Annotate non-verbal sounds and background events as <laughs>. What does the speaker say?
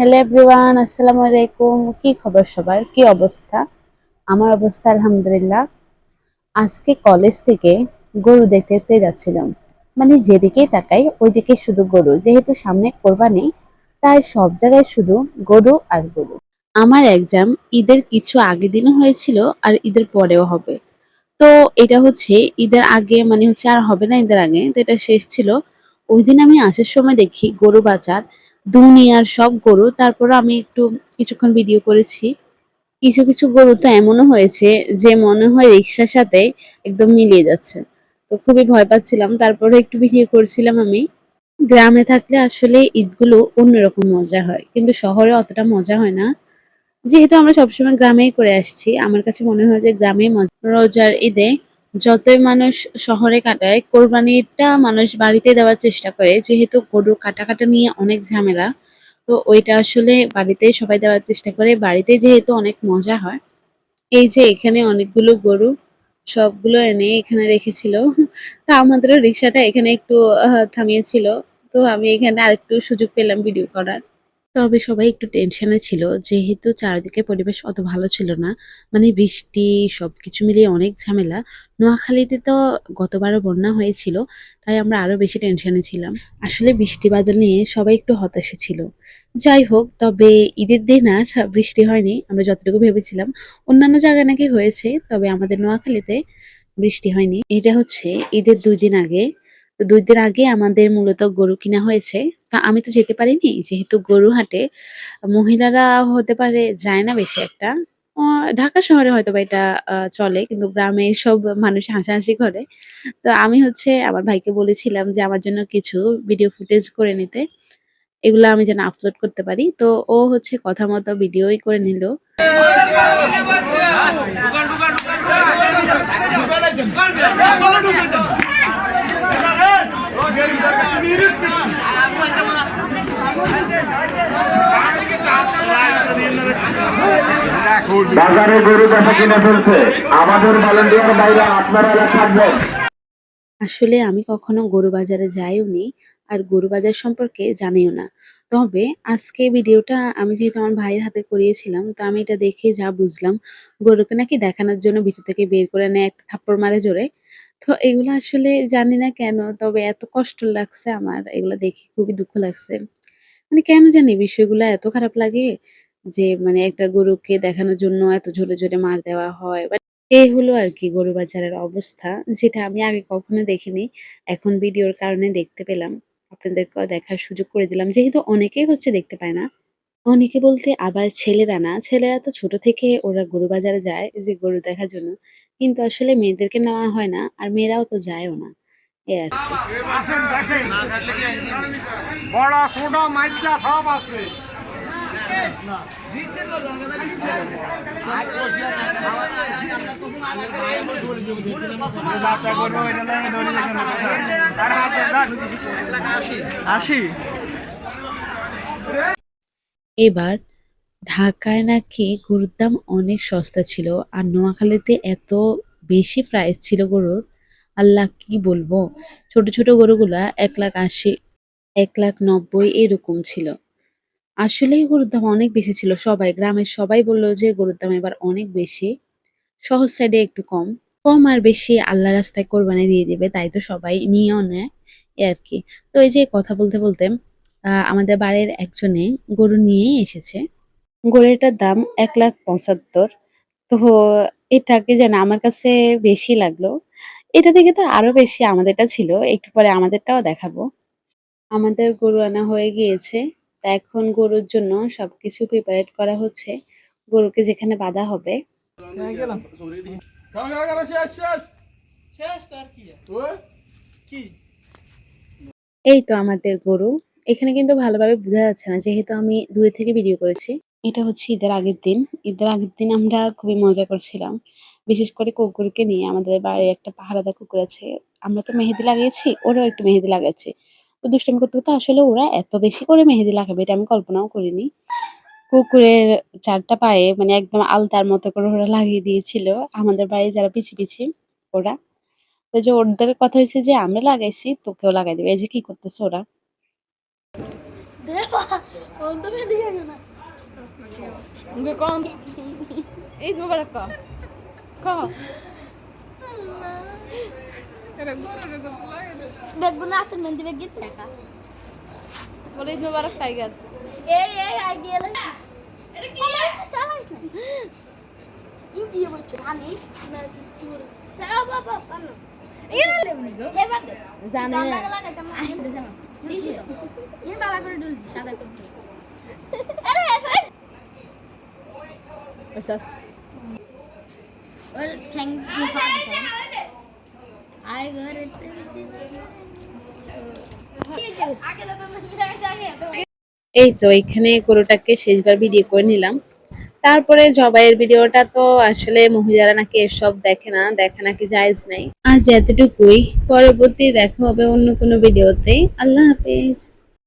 Hello everyone আসসালামু আলাইকুম কি খবর সবার? কি অবস্থা? আমার অবস্থা আলহামদুলিল্লাহ। আজকে কলেজ থেকে গরু দেখতে দেখতে যাচ্ছিলাম। মানে যেদিকেই তাকাই, ওইদিকে শুধু গরু। যেহেতু সামনে কোরবানি, তাই সব জায়গায় শুধু গরু আর গরু। আমার এক্সাম ঈদের কিছু আগে দিনও হয়েছিল আর ঈদের পরেও হবে। তো এটা হচ্ছে ঈদের আগে মানে হচ্ছে আর হবে না ঈদের আগে, তো এটা শেষ ছিল। ওই দিন আমি আসার সময় দেখি গরু বাজার দুনিয়ার সব গরু, তারপর আমি একটু কিছুক্ষণ ভিডিও করেছি। কিছু কিছু গরু তো এমনও হয়েছে যে মনে হয় রিক্সার সাথে একদম মিলিয়ে যাচ্ছে। তো খুবই ভয় পাচ্ছিলাম, তারপরে একটু ভিডিও করছিলাম আমি। গ্রামে থাকলে আসলে ঈদগুলো অন্যরকম মজা হয়, কিন্তু শহরে অতটা মজা হয় না। যেহেতু আমরা সবসময় গ্রামেই করে আসছি, আমার কাছে মনে হয় যে গ্রামে মজা রোজার ঈদে যতই মানুষ শহরে কাটায়, কোরবানিটা মানুষ বাড়িতে দেওয়ার চেষ্টা করে। যেহেতু গরু কাটা কাটা নিয়ে অনেক ঝামেলা, তো ওইটা আসলে বাড়িতে সবাই দেওয়ার চেষ্টা করে। বাড়িতে যেহেতু অনেক মজা হয়, এই যে এখানে অনেকগুলো গরু, সবগুলো এনে এখানে রেখেছিল। <laughs> তা আমাদেরও রিক্সাটা এখানে একটু থামিয়েছিল। তো আমি এখানে আরেকটু সুযোগ পেলাম ভিডিও করার। তবে সবাই একটু টেনশনে ছিল। যেহেতু চারিদিকে পরিবেশ অত ভালো ছিল না মানে বৃষ্টি, সবকিছু মিলিয়ে অনেক ঝামেলা। নোয়াখালীতে তো গতবারও বন্যা হয়েছিল, তাই আমরা আরও বেশি টেনশনে ছিলাম। আসলে বৃষ্টি বাদল নিয়ে সবাই একটু হতাশে ছিল। যাই হোক, তবে ঈদের দিন আর বৃষ্টি হয়নি, আমরা যতটুকু ভেবেছিলাম। অন্যান্য জায়গায় নাকি হয়েছে, তবে আমাদের নোয়াখালীতে বৃষ্টি হয়নি। এটা হচ্ছে ঈদের দুই দিন আগে তো দুই দিন আগে আমাদের মূলত গরু কিনা হয়েছে তা আমি তো যেতে পারিনি যেহেতু গরু হাটে মহিলারা হতে পারে যায় না বেশি একটা ঢাকা শহরে হয়তো বা এটা চলে কিন্তু গ্রামে সব মানুষ হাসাহাসি করে তো আমি হচ্ছে আমার ভাইকে বলেছিলাম যে আমার জন্য কিছু ভিডিও ফুটেজ করে নিতে এগুলো আমি যেন আপলোড করতে পারি তো ও হচ্ছে কথা মতো ভিডিওই করে নিল বাজারে গরু দেখা কিনে ফেলছে। আমাদের বাইরে আপনারা থাকবেন আসলে আমি কখনো গরু বাজারে যাইও নি আর গরু বাজার সম্পর্কে জানিও না। তবে আজকে ভিডিওটা আমি যেহেতু আমার ভাইয়ের হাতে করিয়েছিলাম, তো আমি এটা দেখে যা বুঝলাম, গরুকে নাকি দেখানোর জন্য ভিতর থেকে বের করে নেয় একটা থাপ্পড় মারে জোরে। তো এগুলো আসলে জানি না কেন, তবে এত কষ্ট লাগছে আমার, এগুলো দেখে খুবই দুঃখ লাগছে। মানে কেন জানি বিষয়গুলো এত খারাপ লাগে যে মানে একটা গরুকে দেখানোর জন্য এত জোরে জোরে মার দেওয়া হয়। এই হলো আর কি গরু বাজারের অবস্থা, যেটা আমি আগে কখনো দেখিনি, এখন ভিডিওর কারণে দেখতে পেলাম। আপনাদেরকেও দেখার সুযোগ করে দিলাম, যেহেতু অনেকেই হচ্ছে দেখতে পায় না। অনেকে বলতে আবার ছেলেরা না। ছেলেরা তো ছোট থেকে ওরা গরু বাজারে যায় যে গরু দেখার জন্য। কিন্তু আসলে মেয়েদেরকে নেওয়া হয় না আর মেয়েরাও তো যায়ও না। এই আর কি। আসেন দেখেন। বড় ছোট মাইজা সব আছে। আশি। এবার ঢাকায় নাকি গরুর দাম অনেক সস্তা ছিল আর নোয়াখালীতে এত বেশি প্রাইস ছিল গরুর, আল্লাহ কি বলব? ছোট ছোট গরুগুলা এক লাখ আশি, এক লাখ নব্বই এরকম ছিল। আসলেই গরুর দাম অনেক বেশি ছিল। সবাই, গ্রামের সবাই বলল যে গরুর দাম এবার অনেক বেশি। শহর সাইডে একটু কম। কম আর বেশি আল্লাহ রাস্তায় কোরবানি দিয়ে দেবে, তাই তো সবাই নিয়েও নেয়। এ আর কি। তো এই যে কথা বলতে বলতে আমাদের বাড়ির একজনে গরু নিয়েই এসেছে। গরুটার দাম এক লাখ পঁচাত্তর। তো এটাকে যেন আমার কাছে বেশি লাগল। এটা থেকে তো আরও বেশি আমাদেরটা ছিল। একটু পরে আমাদেরটাও দেখাবো। আমাদের গরু আনা হয়ে গিয়েছে। তা এখন গরুর জন্য সবকিছু প্রিপারেট করা হচ্ছে। গরুকে যেখানে বাঁধা হবে। এই তো আমাদের গরু। এখানে কিন্তু ভালোভাবে বোঝা যাচ্ছে না, যেহেতু আমি দূরে থেকে ভিডিও করেছি। এটা হচ্ছে ঈদের আগের দিন। ঈদের আগের দিন আমরা খুবই মজা করছিলাম। বিশেষ করে কুকুরকে নিয়ে। আমাদের বাড়ির একটা পাহারাদার কুকুর আছে। আমরা তো মেহেদি লাগিয়েছি, ওরাও একটু মেহেদি লাগাচ্ছে। তো দুষ্টামি করতে করতে আসলে ওরা এত বেশি করে মেহেদি লাগাবে এটা আমি কল্পনাও করিনি। কুকুরের চারটা পায়ে মানে একদম আলতার মতো করে ওরা লাগিয়ে দিয়েছিল। আমাদের বাড়ি যারা পিছি পিছি, ওরা। তো যে ওদের কথা হয়েছে যে আমরা লাগাইছি তোকেও লাগাই দেবে। এই যে কি করতেছে ওরা? Gue kon. Ih, mau pada kau. Kau. বেগুন আছে মেহেন্দি বেগ গিয়ে দেখা Boleh Eid Mubarak Tiger. এই এই আইডিয়া লাগে এটা কি চালাইছ না ইন্ডিয়া বলছে আমি না চুর চাও বাবা পানো এরা লেবনি গো হে বাদ জানে দিছি? তো করে সাদা করতে আরে আরে। Well thank you father I got it আগে তো জায়গা জায়গা এই তো এখানে গরুটাকে শেষবার ভিডিও করে নিলাম। তারপরে জবাইয়ের ভিডিওটা তো আসলে মহিলারা নাকি এসব দেখে না, দেখা নাকি যাইজ নাই। আর এতটুকুই। পরবর্তী দেখা হবে অন্য কোনো ভিডিওতে। আল্লাহ হাফেজ।